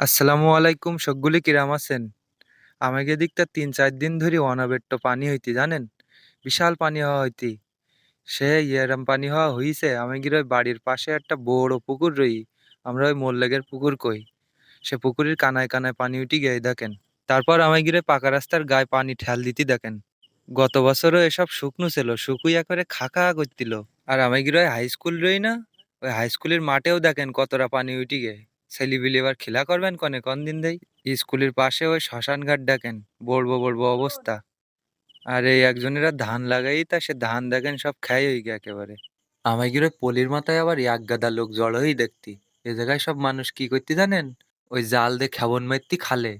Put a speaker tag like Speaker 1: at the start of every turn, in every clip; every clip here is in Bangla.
Speaker 1: আসসালামু আলাইকুম সবগুলি কিরাম আছেন? আমাকে দিকটা তিন চার দিন ধরে অনাবেট্ট পানি হইতি, জানেন? বিশাল পানি হওয়া হইতি। সে এরম পানি হওয়া হইছে, আমি আমাদের ওই বাড়ির পাশে একটা বড় পুকুর রই, আমরা ওই মোল্লেগের পুকুর কই। সে পুকুরের কানায় কানায় পানি উঠি গিয়ে দেখেন। তারপর আমাদের ওই পাকা রাস্তার গায়ে পানি ঠেল দিতে দেখেন। গত বছরও এসব শুকনো ছিল, শুকুইয়া করে খাকা করছিল আর আমাদের ওই হাই স্কুল রই না, ওই হাই স্কুলের মাঠেও দেখেন কতটা পানি উঠি গে ছেলিবিলি এবার খেলা করবেন কনে? কোন দিন দেই? স্কুলের পাশে ওই শ্মশান ঘাট বলব বলব অবস্থা। আর এই একজনেরা ধান লাগাই তা, সে ধান দেখেন সব খাই হই গে একেবারে। আমায় গিয়ে পলির মাথায় আবার এক গাদা লোক জড় দেখতি। এ জায়গায় সব মানুষ কি করতে জানেন? ওই জাল দিয়ে খেবন মারতি খালে।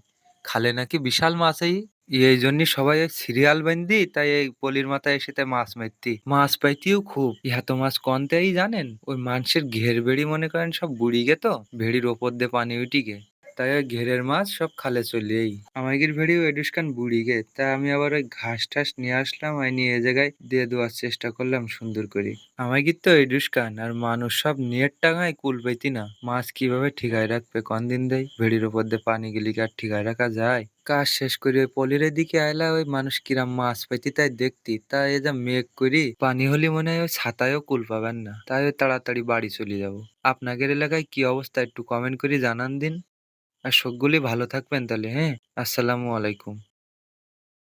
Speaker 1: খালে নাকি বিশাল মাছ এই। এই জন্য সবাই সিরিয়াল বান্ধি তাই এই পলির মাথায় এসে তাই মাছ মারতি। মাছ পাইতিও খুব। ইহা তো মাছ কনতেই জানেন? ওই মানুষের ঘের বেড়ি মনে করেন সব বুড়ি গে তো? ভেড়ির ওপর দিয়ে পানি উঠি গে তাই ওই ঘেরের মাছ সব খালে চলেই। আমাদের ভেড়িও এডুসকান বুড়ি গে, তা আমি আবার ওই ঘাস টাস নিয়ে আসলাম আর নিয়ে এ জায়গায় দিয়ে দেওয়ার চেষ্টা করলাম সুন্দর করে। আমাদের তো এডুসকান, আর মানুষ সব নেট টাঙায় কুল পাইতি না। মাছ কীভাবে ঠিকায় রাখবে, কোন দিন দেয় ভেড়ির ওপর দিয়ে পানি গেলি আর ঠিকায় রাখা যায়? কাজ শেষ করে ওই পলির দিকে আইলা, ওই মানুষ কিরাম মাছ পাইতি তাই দেখতি। তা এ যা মেঘ করি, পানি হলে মনে হয় ওই ছাতায়ও কুল পাবেন না। তাই তাড়াতাড়ি বাড়ি চলে যাব। আপনাদের এলাকায় কি অবস্থা একটু কমেন্ট করে জানান দিন। আর সবগুলি ভালো থাকবেন তাহলে হ্যাঁ? আসসালামু আলাইকুম।